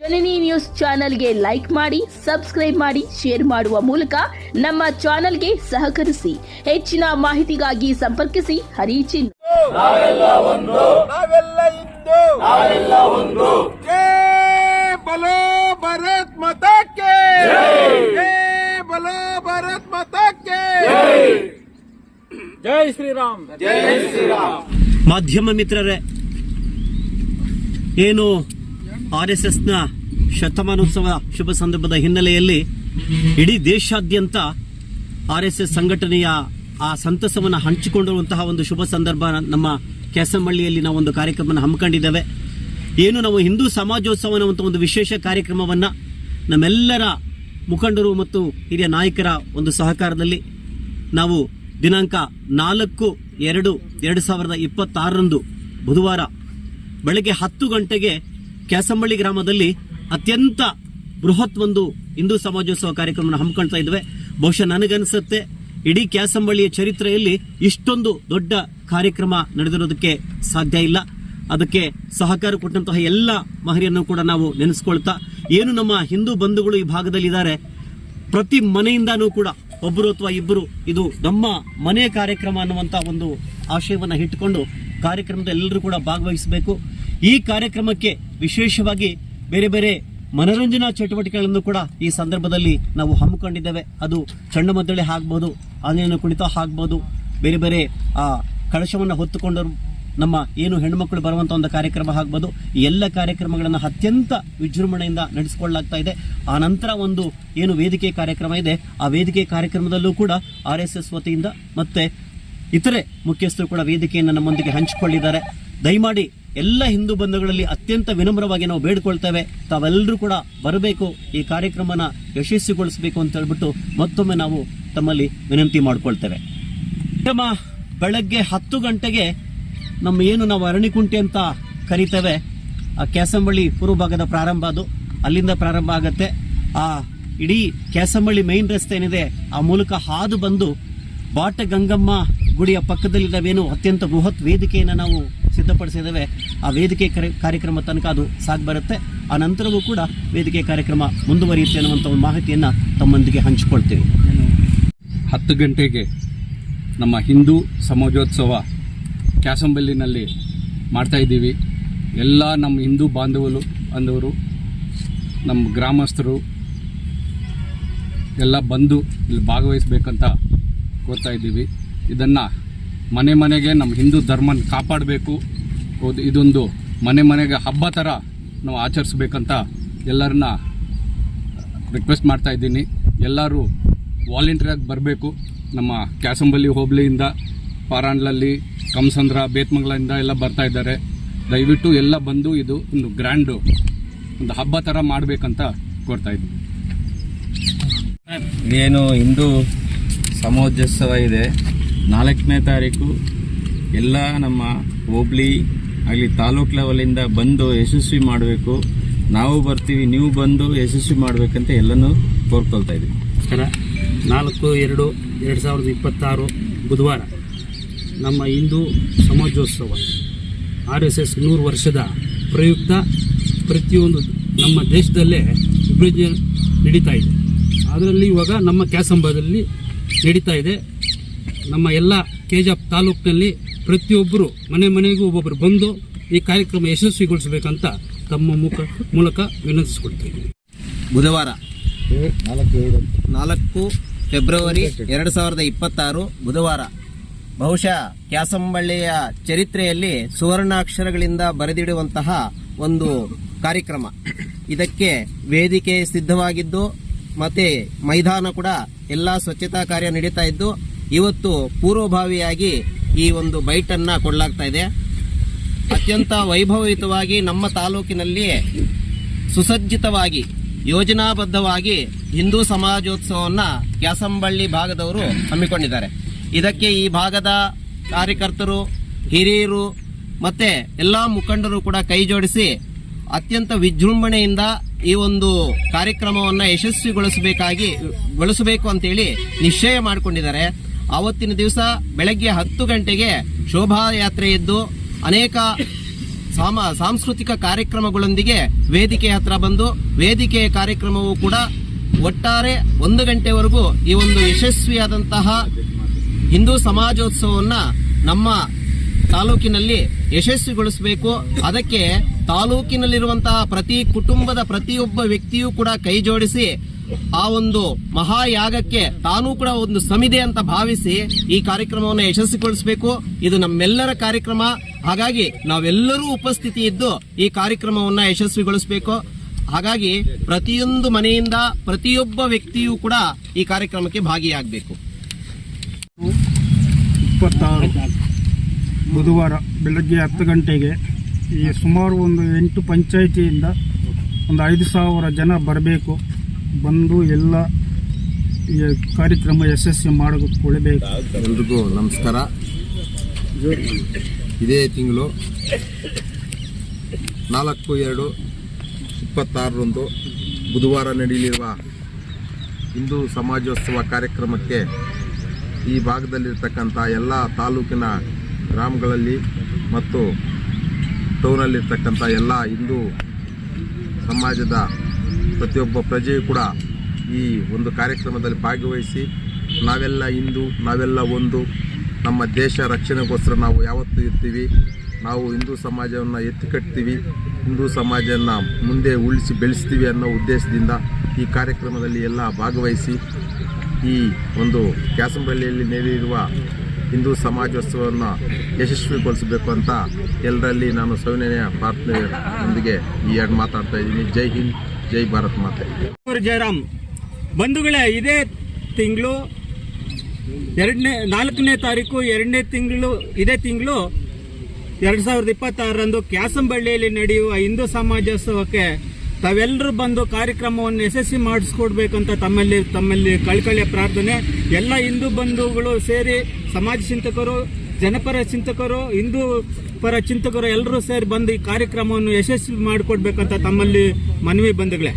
ಜನನಿ news ಚಾನೆಲ್ಗೆ like ಮಾಡಿ subscribe ಮಾಡಿ ಶೇರ್ ಮಾಡುವ ಮೂಲಕ ನಮ್ಮ ಚಾನೆಲ್ಗೆ ಸಹಕರಿಸಿ. ಹೆಚ್ಚಿನ ಮಾಹಿತಿಗಾಗಿ ಸಂಪರ್ಕಿಸಿ ಹರಿಚಿನ್. ನಾವೆಲ್ಲ ಇಂದು ನಾವೆಲ್ಲ ಒಂದು. ಜೈ ಬಲೋ ಭಾರತ್ ಮಾತಾಕ್ಕೆ ಜೈ. ಬಲೋ ಭಾರತ್ ಮಾತಾಕ್ಕೆ ಜೈ ಶ್ರೀರಾಮ್. ಜೈ ಶ್ರೀರಾಮ್. ಮಾಧ್ಯಮ ಮಿತ್ರರೇ ಏನು ಆರ್ ಎಸ್ ಎಸ್ನ ಶತಮಾನೋತ್ಸವ ಶುಭ ಸಂದರ್ಭದ ಹಿನ್ನೆಲೆಯಲ್ಲಿ ಇಡೀ ದೇಶಾದ್ಯಂತ ಆರ್ ಎಸ್ ಎಸ್ ಸಂಘಟನೆಯ ಆ ಸಂತಸವನ್ನು ಹಂಚಿಕೊಂಡಿರುವಂತಹ ಒಂದು ಶುಭ ಸಂದರ್ಭ ನಮ್ಮ ಕ್ಯಾಸಂಬಳ್ಳಿಯಲ್ಲಿ ನಾವು ಒಂದು ಕಾರ್ಯಕ್ರಮವನ್ನು ಹಮ್ಮಿಕೊಂಡಿದ್ದೇವೆ. ಏನು ನಾವು ಹಿಂದೂ ಸಮಾಜೋತ್ಸವ ಅನ್ನುವಂಥ ಒಂದು ವಿಶೇಷ ಕಾರ್ಯಕ್ರಮವನ್ನು ನಮ್ಮೆಲ್ಲರ ಮುಖಂಡರು ಮತ್ತು ಹಿರಿಯ ನಾಯಕರ ಒಂದು ಸಹಕಾರದಲ್ಲಿ ನಾವು ದಿನಾಂಕ ನಾಲ್ಕು ಎರಡು ಎರಡು ಸಾವಿರದ ಇಪ್ಪತ್ತಾರರಂದು ಬುಧವಾರ ಬೆಳಗ್ಗೆ ಹತ್ತು ಗಂಟೆಗೆ ಕ್ಯಾಸಂಬಳ್ಳಿ ಗ್ರಾಮದಲ್ಲಿ ಅತ್ಯಂತ ಬೃಹತ್ ಒಂದು ಹಿಂದೂ ಸಮಾಜೋತ್ಸವ ಕಾರ್ಯಕ್ರಮವನ್ನು ಹಮ್ಮಿಕೊಳ್ತಾ ಇದ್ದೇವೆ. ಬಹುಶಃ ನನಗನ್ಸುತ್ತೆ, ಇಡೀ ಕ್ಯಾಸಂಬಳ್ಳಿಯ ಚರಿತ್ರೆಯಲ್ಲಿ ಇಷ್ಟೊಂದು ದೊಡ್ಡ ಕಾರ್ಯಕ್ರಮ ನಡೆದಿರೋದಕ್ಕೆ ಸಾಧ್ಯ ಇಲ್ಲ. ಅದಕ್ಕೆ ಸಹಕಾರ ಕೊಟ್ಟಂತಹ ಎಲ್ಲ ಮಹರಿಯನ್ನು ಕೂಡ ನಾವು ನೆನೆಸ್ಕೊಳ್ತಾ, ಏನು ನಮ್ಮ ಹಿಂದೂ ಬಂಧುಗಳು ಈ ಭಾಗದಲ್ಲಿ ಇದ್ದಾರೆ ಪ್ರತಿ ಮನೆಯಿಂದಾನೂ ಕೂಡ ಒಬ್ಬರು ಅಥವಾ ಇಬ್ಬರು ಇದು ನಮ್ಮ ಮನೆ ಕಾರ್ಯಕ್ರಮ ಅನ್ನುವಂಥ ಒಂದು ಆಶಯವನ್ನು ಇಟ್ಟುಕೊಂಡು ಕಾರ್ಯಕ್ರಮದ ಎಲ್ಲರೂ ಕೂಡ ಭಾಗವಹಿಸಬೇಕು. ಈ ಕಾರ್ಯಕ್ರಮಕ್ಕೆ ವಿಶೇಷವಾಗಿ ಬೇರೆ ಬೇರೆ ಮನರಂಜನಾ ಚಟುವಟಿಕೆಗಳನ್ನು ಕೂಡ ಈ ಸಂದರ್ಭದಲ್ಲಿ ನಾವು ಹಮ್ಮಿಕೊಂಡಿದ್ದೇವೆ. ಅದು ಚಂಡಮದ್ದಳೆ ಆಗ್ಬೋದು, ಆನೆಯನ್ನು ಕುಣಿತ ಆಗ್ಬೋದು, ಬೇರೆ ಬೇರೆ, ಆ, ಕಳಶವನ್ನು ಹೊತ್ತುಕೊಂಡರು ನಮ್ಮ ಏನು ಹೆಣ್ಮಕ್ಳು ಬರುವಂಥ ಒಂದು ಕಾರ್ಯಕ್ರಮ ಆಗ್ಬೋದು ಎಲ್ಲ ಕಾರ್ಯಕ್ರಮಗಳನ್ನು ಅತ್ಯಂತ ವಿಜೃಂಭಣೆಯಿಂದ ನಡೆಸಿಕೊಳ್ಳಲಾಗ್ತಾ ಇದೆ. ಆ ನಂತರ ಒಂದು ಏನು ವೇದಿಕೆ ಕಾರ್ಯಕ್ರಮ ಇದೆ, ಆ ವೇದಿಕೆ ಕಾರ್ಯಕ್ರಮದಲ್ಲೂ ಕೂಡ ಆರ್ ಎಸ್ ಎಸ್ ವತಿಯಿಂದ ಮತ್ತು ಇತರೆ ಮುಖ್ಯಸ್ಥರು ಕೂಡ ವೇದಿಕೆಯನ್ನು ನಮ್ಮೊಂದಿಗೆ ಹಂಚಿಕೊಂಡಿದ್ದಾರೆ ದಯಮಾಡಿ ಎಲ್ಲ ಹಿಂದೂ ಬಂಧುಗಳಲ್ಲಿ ಅತ್ಯಂತ ವಿನಮ್ರವಾಗಿ ನಾವು ಬೇಡ್ಕೊಳ್ತೇವೆ. ತಾವೆಲ್ಲರೂ ಕೂಡ ಬರಬೇಕು, ಈ ಕಾರ್ಯಕ್ರಮನ ಯಶಸ್ವಿಗೊಳಿಸಬೇಕು ಅಂತ ಹೇಳ್ಬಿಟ್ಟು ಮತ್ತೊಮ್ಮೆ ನಾವು ತಮ್ಮಲ್ಲಿ ವಿನಂತಿ ಮಾಡಿಕೊಳ್ತೇವೆ. ಕಾರ್ಯಕ್ರಮ ಬೆಳಗ್ಗೆ ಹತ್ತು ಗಂಟೆಗೆ ನಮ್ಮ ಏನು ನಾವು ಅರಣಿಕುಂಟೆ ಅಂತ ಕರಿತೇವೆ, ಆ ಕ್ಯಾಸಂಬಳ್ಳಿ ಪೂರ್ವ ಭಾಗದ ಪ್ರಾರಂಭ ಅದು. ಅಲ್ಲಿಂದ ಪ್ರಾರಂಭ ಆಗುತ್ತೆ. ಆ ಇಡೀ ಕ್ಯಾಸಂಬಳ್ಳಿ ಮೈನ್ ರಸ್ತೆ ಏನಿದೆ, ಆ ಮೂಲಕ ಹಾದು ಬಂದು ಬಾಟ ಗಂಗಮ್ಮ ಗುಡಿಯ ಪಕ್ಕದಲ್ಲಿದ್ದಾವೇನು ಅತ್ಯಂತ ಬೃಹತ್ ವೇದಿಕೆಯನ್ನು ನಾವು ಸಿದ್ಧಪಡಿಸಿದ್ದೇವೆ. ಆ ವೇದಿಕೆ ಕರೆ- ಕಾರ್ಯಕ್ರಮ ತನಕ ಅದು ಸಾಗಿ ಬರುತ್ತೆ. ಆ ನಂತರವೂ ಕೂಡ ವೇದಿಕೆ ಕಾರ್ಯಕ್ರಮ ಮುಂದುವರಿಯುತ್ತೆ ಅನ್ನುವಂಥ ಒಂದು ಮಾಹಿತಿಯನ್ನು ತಮ್ಮೊಂದಿಗೆ ಹಂಚಿಕೊಳ್ತೀವಿ. ಹತ್ತು ಗಂಟೆಗೆ ನಮ್ಮ ಹಿಂದೂ ಸಮಾಜೋತ್ಸವ ಕ್ಯಾಸಂಬಲ್ಲಿನಲ್ಲಿ ಮಾಡ್ತಾ ಇದ್ದೀವಿ. ಎಲ್ಲ ನಮ್ಮ ಹಿಂದೂ ಬಾಂಧವರು ಅಂದವರು ನಮ್ಮ ಗ್ರಾಮಸ್ಥರು, ಎಲ್ಲ ಬಂದು ಇಲ್ಲಿ ಭಾಗವಹಿಸಬೇಕಂತ ಕೋರ್ತಾ ಇದ್ದೀವಿ. ಇದನ್ನು ಮನೆ ಮನೆಗೆ ನಮ್ಮ ಹಿಂದೂ ಧರ್ಮನ ಕಾಪಾಡಬೇಕು. ಇದೊಂದು ಮನೆ ಮನೆಗೆ ಹಬ್ಬ ಥರ ನಾವು ಆಚರಿಸ್ಬೇಕಂತ ಎಲ್ಲರನ್ನ ರಿಕ್ವೆಸ್ಟ್ ಮಾಡ್ತಾ ಇದ್ದೀನಿ. ಎಲ್ಲರೂ ವಾಲಂಟಿಯರಾಗಿ ಬರಬೇಕು. ನಮ್ಮ ಕ್ಯಾಸಂಬಲ್ಲಿ ಹೋಬಳಿಯಿಂದ ಪಾರಾಂಡ್ಲಲ್ಲಿ ಕಮಸಂದ್ರ ಬೇತ್ಮಂಗ್ಲಿಂದ ಎಲ್ಲ ಬರ್ತಾ ಇದ್ದಾರೆ. ದಯವಿಟ್ಟು ಎಲ್ಲ ಬಂದು ಇದು ಒಂದು ಗ್ರ್ಯಾಂಡು ಒಂದು ಹಬ್ಬ ಥರ ಮಾಡಬೇಕಂತ ಕೊಡ್ತಾ ಇದ್ದೀನಿ. ಏನು ಹಿಂದೂ ಸಮೋಜೋತ್ಸವ ಇದೆ. ನಾಲ್ಕನೇ ತಾರೀಕು ಎಲ್ಲ ನಮ್ಮ ಹೋಬ್ಳಿ ಆಗಲಿ ತಾಲೂಕ್ ಲೆವೆಲಿಂದ ಬಂದು ಯಶಸ್ವಿ ಮಾಡಬೇಕು. ನಾವು ಬರ್ತೀವಿ, ನೀವು ಬಂದು ಯಶಸ್ವಿ ಮಾಡಬೇಕಂತ ಎಲ್ಲನೂ ಕೋರ್ಕೊಳ್ತಾ ಇದ್ದೀವಿ. ಸರ ನಾಲ್ಕು, ಎರಡು ಎರಡು ಸಾವಿರದ ಇಪ್ಪತ್ತಾರು ಬುಧವಾರ ನಮ್ಮ ಹಿಂದೂ ಸಮಾಜೋತ್ಸವ ಆರ್ ಎಸ್ ಎಸ್ ನೂರು ವರ್ಷದ ಪ್ರಯುಕ್ತ ಪ್ರತಿಯೊಂದು ನಮ್ಮ ದೇಶದಲ್ಲೇ ವಿಭಜನೆ ನಡೀತಾ ಇದೆ. ಅದರಲ್ಲಿ ಇವಾಗ ನಮ್ಮ ಕ್ಯಾಸಂಬದಲ್ಲಿ ನಡೀತಾ ಇದೆ. ನಮ್ಮ ಎಲ್ಲ ಕೆಜಾಪ್ ತಾಲೂಕಿನಲ್ಲಿ ಪ್ರತಿಯೊಬ್ಬರು ಮನೆ ಮನೆಗೂ ಒಬ್ಬೊಬ್ಬರು ಬಂದು ಈ ಕಾರ್ಯಕ್ರಮ ಯಶಸ್ವಿಗೊಳಿಸಬೇಕಂತ ತಮ್ಮ ಮುಖ ಮೂಲಕ ವಿನಂತಿಸಿಕೊಡ್ತೀನಿ ಬುಧವಾರ ನಾಲ್ಕು ಫೆಬ್ರವರಿ ಎರಡು ಸಾವಿರದ ಇಪ್ಪತ್ತಾರು ಬುಧವಾರ ಬಹುಶಃ ಕ್ಯಾಸಂಬಳ್ಳಿಯ ಚರಿತ್ರೆಯಲ್ಲಿ ಸುವರ್ಣಾಕ್ಷರಗಳಿಂದ ಬರೆದಿಡುವಂತಹ ಒಂದು ಕಾರ್ಯಕ್ರಮ. ಇದಕ್ಕೆ ವೇದಿಕೆ ಸಿದ್ಧವಾಗಿದ್ದು ಮತ್ತೆ ಮೈದಾನ ಕೂಡ ಎಲ್ಲ ಸ್ವಚ್ಛತಾ ಕಾರ್ಯ ನಡೀತಾ ಇದ್ದು ಇವತ್ತು ಪೂರ್ವಭಾವಿಯಾಗಿ ಈ ಒಂದು ಬೈಟನ್ನು ಕೊಡಲಾಗ್ತಾ ಇದೆ. ಅತ್ಯಂತ ವೈಭವಯುತವಾಗಿ ನಮ್ಮ ತಾಲೂಕಿನಲ್ಲಿ ಸುಸಜ್ಜಿತವಾಗಿ, ಯೋಜನಾಬದ್ಧವಾಗಿ ಹಿಂದೂ ಸಮಾಜೋತ್ಸವವನ್ನು ಕ್ಯಾಸಂಬಳ್ಳಿ ಭಾಗದವರು ಹಮ್ಮಿಕೊಂಡಿದ್ದಾರೆ. ಇದಕ್ಕೆ ಈ ಭಾಗದ ಕಾರ್ಯಕರ್ತರು, ಹಿರಿಯರು ಮತ್ತೆ ಎಲ್ಲಾ ಮುಖಂಡರು ಕೂಡ ಕೈ ಜೋಡಿಸಿ ಅತ್ಯಂತ ವಿಜೃಂಭಣೆಯಿಂದ ಈ ಒಂದು ಕಾರ್ಯಕ್ರಮವನ್ನ ಯಶಸ್ವಿಗೊಳಿಸಬೇಕಾಗಿ, ಗೊಳಿಸಬೇಕು ಅಂತೇಳಿ ನಿಶ್ಚಯ ಮಾಡಿಕೊಂಡಿದ್ದಾರೆ. ಆವತ್ತಿನ ದಿವಸ ಬೆಳಗ್ಗೆ ಹತ್ತು ಗಂಟೆಗೆ ಶೋಭಾಯಾತ್ರೆ ಎದ್ದು ಅನೇಕ ಸಾಮ, ಸಾಂಸ್ಕೃತಿಕ ಕಾರ್ಯಕ್ರಮಗಳೊಂದಿಗೆ ವೇದಿಕೆ ಹತ್ರ ಬಂದು ವೇದಿಕೆಯ ಕಾರ್ಯಕ್ರಮವು ಕೂಡ ಒಟ್ಟಾರೆ ಒಂದು ಗಂಟೆವರೆಗೂ ಈ ಒಂದು ಯಶಸ್ವಿಯಾದಂತಹ ಹಿಂದೂ ಸಮಾಜೋತ್ಸವವನ್ನ ನಮ್ಮ ತಾಲೂಕಿನಲ್ಲಿ ಯಶಸ್ವಿಗೊಳಿಸಬೇಕು. ಅದಕ್ಕೆ ತಾಲೂಕಿನಲ್ಲಿರುವಂತಹ ಪ್ರತಿ ಕುಟುಂಬದ ಪ್ರತಿಯೊಬ್ಬ ವ್ಯಕ್ತಿಯೂ ಕೂಡ ಕೈ ಜೋಡಿಸಿ ಆ ಒಂದು ಮಹಾಯಾಗಕ್ಕೆ ತಾನೂ ಕೂಡ ಒಂದು ಸಮಿದೆ ಅಂತ ಭಾವಿಸಿ ಈ ಕಾರ್ಯಕ್ರಮವನ್ನು ಯಶಸ್ವಿಗೊಳಿಸಬೇಕು. ಇದು ನಮ್ಮೆಲ್ಲರ ಕಾರ್ಯಕ್ರಮ. ಹಾಗಾಗಿ ನಾವೆಲ್ಲರೂ ಉಪಸ್ಥಿತಿ ಇದ್ದು ಈ ಕಾರ್ಯಕ್ರಮವನ್ನು ಯಶಸ್ವಿಗೊಳಿಸಬೇಕು. ಹಾಗಾಗಿ ಪ್ರತಿಯೊಂದು ಮನೆಯಿಂದ ಪ್ರತಿಯೊಬ್ಬ ವ್ಯಕ್ತಿಯೂ ಕೂಡ ಈ ಕಾರ್ಯಕ್ರಮಕ್ಕೆ ಭಾಗಿಯಾಗಬೇಕು. ಇಪ್ಪತ್ತಾರು ಬುಧವಾರ ಬೆಳಗ್ಗೆ ಹತ್ತು ಗಂಟೆಗೆ ಈ ಸುಮಾರು ಒಂದು ಎಂಟು ಪಂಚಾಯಿತಿಯಿಂದ ಒಂದು ಐದು ಸಾವಿರ ಜನ ಬರಬೇಕು. ಬಂದು ಎಲ್ಲ ಕಾರ್ಯಕ್ರಮ ಯಶಸ್ವಿ ಮಾಡಬೇಕು ಎಲ್ರಿಗೂ ನಮಸ್ಕಾರ. ಇದೇ ತಿಂಗಳು ನಾಲ್ಕು ಎರಡು ಇಪ್ಪತ್ತಾರರಂದು ಬುಧವಾರ ನಡೆಯಲಿರುವ ಹಿಂದೂ ಸಮಾಜೋತ್ಸವ ಕಾರ್ಯಕ್ರಮಕ್ಕೆ ಈ ಭಾಗದಲ್ಲಿರ್ತಕ್ಕಂಥ ಎಲ್ಲ ತಾಲೂಕಿನ ಗ್ರಾಮಗಳಲ್ಲಿ ಮತ್ತು ಟೌನಲ್ಲಿರ್ತಕ್ಕಂಥ ಎಲ್ಲ ಹಿಂದೂ ಸಮಾಜದ ಪ್ರತಿಯೊಬ್ಬ ಪ್ರಜೆಯು ಕೂಡ ಈ ಒಂದು ಕಾರ್ಯಕ್ರಮದಲ್ಲಿ ಭಾಗವಹಿಸಿ ನಾವೆಲ್ಲ ಇಂದು ನಾವೆಲ್ಲ ಒಂದು, ನಮ್ಮ ದೇಶ ರಕ್ಷಣೆಗೋಸ್ಕರ ನಾವು ಯಾವತ್ತೂ ಇರ್ತೀವಿ. ನಾವು ಹಿಂದೂ ಸಮಾಜವನ್ನು ಎತ್ತಿ ಕಟ್ತೀವಿ ಹಿಂದೂ ಸಮಾಜವನ್ನು ಮುಂದೆ ಉಳಿಸಿ ಬೆಳೆಸ್ತೀವಿ ಅನ್ನೋ ಉದ್ದೇಶದಿಂದ ಈ ಕಾರ್ಯಕ್ರಮದಲ್ಲಿ ಎಲ್ಲ ಭಾಗವಹಿಸಿ ಈ ಒಂದು ಕ್ಯಾಸಂಬಳ್ಳಿಯಲ್ಲಿ ನಡೆಯುವ ಹಿಂದೂ ಸಮಾಜೋತ್ಸವವನ್ನು ಯಶಸ್ವಿಗೊಳಿಸಬೇಕು ಅಂತ ಎಲ್ಲರಲ್ಲಿ ನಾನು ಸವಿನಯ ಪ್ರಾರ್ಥನೆಯೊಂದಿಗೆ ಈ ಎರಡು ಮಾತಾಡ್ತಾ ಇದ್ದೀನಿ. ಜೈ ಹಿಂದ್. ಜೈ ಭಾರತ್ ಮಾತೆ. ಜಯರಾಮ್. ಬಂಧುಗಳೇ, ಇದೇ ತಿಂಗಳು, ಎರಡನೇ, ನಾಲ್ಕನೇ ತಾರೀಕು, ಎರಡನೇ ತಿಂಗಳು, ಇದೇ ತಿಂಗಳು, ಎರಡು ಸಾವಿರದ ಇಪ್ಪತ್ತಾರರಂದು ಕ್ಯಾಸಂಬಳ್ಳಿಯಲ್ಲಿ ನಡೆಯುವ ಹಿಂದೂ ಸಮಾಜೋತ್ಸವಕ್ಕೆ ತಾವೆಲ್ಲರೂ ಬಂದು ಕಾರ್ಯಕ್ರಮವನ್ನು ಯಶಸ್ವಿ ಮಾಡಿಸ್ಕೊಡ್ಬೇಕಂತ ತಮ್ಮಲ್ಲಿ ತಮ್ಮಲ್ಲಿ ಕಳ್ಕಳಿಯ ಪ್ರಾರ್ಥನೆ. ಎಲ್ಲ ಹಿಂದೂ ಬಂಧುಗಳು ಸೇರಿ ಸಮಾಜ ಚಿಂತಕರು, ಜನಪರ ಚಿಂತಕರು, ಹಿಂದೂ ಪರ ಚಿಂತಕರು ಎಲ್ಲರೂ ಸೇರಿ ಬಂದು ಈ ಕಾರ್ಯಕ್ರಮವನ್ನು ಯಶಸ್ವಿ ಮಾಡಿಕೊಡ್ಬೇಕಂತ ತಮ್ಮಲ್ಲಿ ಮನವಿ ಬಂಧುಗಳೇ.